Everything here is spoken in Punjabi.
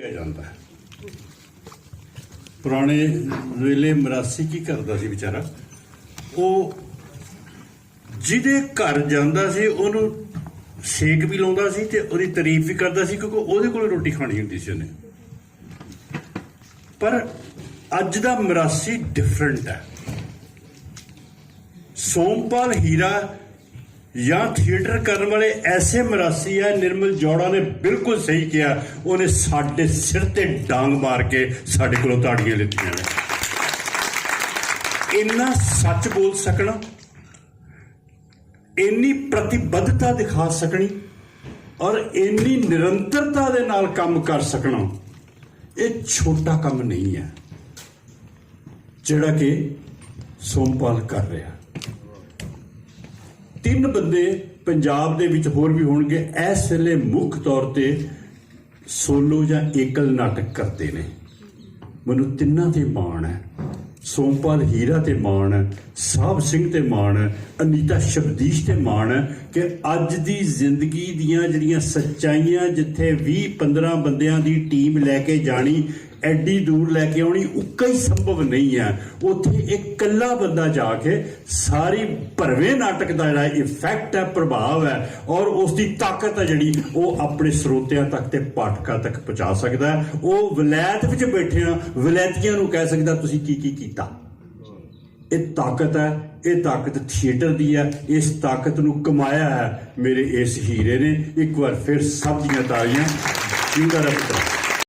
ਕਿਹਾ ਜਾਂਦਾ ਹੈ। ਪੁਰਾਣੇ ਵੇਲੇ ਮਰਾਸੀ ਕੀ ਕਰਦਾ ਸੀ ਵਿਚਾਰਾ? ਉਹ ਜਿਹਦੇ ਘਰ ਜਾਂਦਾ ਸੀ, ਉਹਨੂੰ ਸੇਕ ਵੀ ਲਾਉਂਦਾ ਸੀ ਤੇ ਉਹਦੀ ਤਾਰੀਫ ਵੀ ਕਰਦਾ ਸੀ ਕਿਉਂਕਿ ਉਹਦੇ ਕੋਲ ਰੋਟੀ ਖਾਣੀ ਹੁੰਦੀ ਸੀ ਉਹਨੇ। ਪਰ ਅੱਜ ਦਾ ਮਰਾਸੀ ਡਿਫਰੈਂਟ ਹੈ। ਸੋਮਪਾਲ ਹੀਰਾ ਜਾਂ ਥੀਏਟਰ ਕਰਨ ਵਾਲੇ ਐਸੇ ਮਰਾਸੀ ਹੈ ਨਿਰਮਲ ਜੋੜਾ ਨੇ ਬਿਲਕੁਲ ਸਹੀ ਕਿਹਾ, ਉਹਨੇ ਸਾਡੇ ਸਿਰ ਤੇ ਡਾਂਗ ਮਾਰ ਕੇ ਸਾਡੇ ਕੋਲੋਂ ਤਾੜੀਆਂ ਲਿੱਤੀਆਂ ਨੇ। ਇੰਨਾ ਸੱਚ ਬੋਲ ਸਕਣਾ, ਇੰਨੀ ਪ੍ਰਤੀਬੱਧਤਾ ਦਿਖਾ ਸਕਣੀ, ਔਰ ਇੰਨੀ ਨਿਰੰਤਰਤਾ ਦੇ ਨਾਲ ਕੰਮ ਕਰ ਸਕਣਾ, ਇਹ ਛੋਟਾ ਕੰਮ ਨਹੀਂ ਹੈ, ਜਿਹੜਾ ਕਿ ਸੋਮਪਾਲ ਕਰ ਰਿਹਾ। ਤਿੰਨ ਬੰਦੇ ਪੰਜਾਬ ਦੇ ਵਿੱਚ ਹੋਰ ਵੀ ਹੋਣਗੇ। ਇਸ ਵੇਲੇ ਮੁੱਖ ਤੌਰ ਤੇ ਸੋਲੋ ਜਾਂ ਏਕਲ ਨਾਟਕ ਕਰਦੇ ਨੇ। ਮੈਨੂੰ ਤਿੰਨਾਂ ਤੇ ਮਾਣ ਹੈ। ਸੋਮਪਾਲ ਹੀਰਾ ਤੇ ਮਾਣ ਹੈ। ਸਾਹਿਬ ਸਿੰਘ ਤੇ ਮਾਣ ਹੈ। ਅਨੀਤਾ ਸ਼ਬਦੀਸ਼ ਤੇ ਮਾਣ ਹੈ ਕਿ ਅੱਜ ਦੀ ਜ਼ਿੰਦਗੀ ਦੀਆਂ ਜਿਹੜੀਆਂ ਸੱਚਾਈਆਂ ਜਿੱਥੇ 20 15 ਬੰਦਿਆਂ ਦੀ ਟੀਮ ਲੈ ਕੇ ਜਾਣੀ ਐਡੀ ਦੂਰ ਲੈ ਕੇ ਆਉਣੀ ਉੱਕਾ ਹੀ ਸੰਭਵ ਨਹੀਂ ਹੈ। ਉੱਥੇ ਇੱਕ ਇਕੱਲਾ ਬੰਦਾ ਜਾ ਕੇ ਸਾਰੀ ਭਰਵੇਂ ਨਾਟਕ ਦਾ ਜਿਹੜਾ ਇਫੈਕਟ ਹੈ, ਪ੍ਰਭਾਵ ਹੈ ਔਰ ਉਸ ਦੀ ਤਾਕਤ ਹੈ ਜਿਹੜੀ ਉਹ ਆਪਣੇ ਸਰੋਤਿਆਂ ਤੱਕ ਤੇ ਪਾਠਕਾਂ ਤੱਕ ਪਹੁੰਚਾ ਸਕਦਾ ਹੈ। ਉਹ ਵਿਲਾਇਤ ਵਿੱਚ ਬੈਠਿਆਂ ਵਿਲਾਇਤੀਆਂ ਨੂੰ ਕਹਿ ਸਕਦਾ, ਤੁਸੀਂ ਕੀ ਕੀ ਕੀਤਾ? ਇਹ ਤਾਕਤ ਹੈ, ਇਹ ਤਾਕਤ ਥੀਏਟਰ ਦੀ ਹੈ, ਇਸ ਤਾਕਤ ਨੂੰ ਕਮਾਇਆ ਹੈ ਮੇਰੇ ਇਸ ਹੀਰੇ ਨੇ। ਇੱਕ ਵਾਰ ਫਿਰ ਸਭ ਦੀਆਂ ਤਾਲੀਆਂ ਜਿੰਦਾ ਰੱਖਦਾ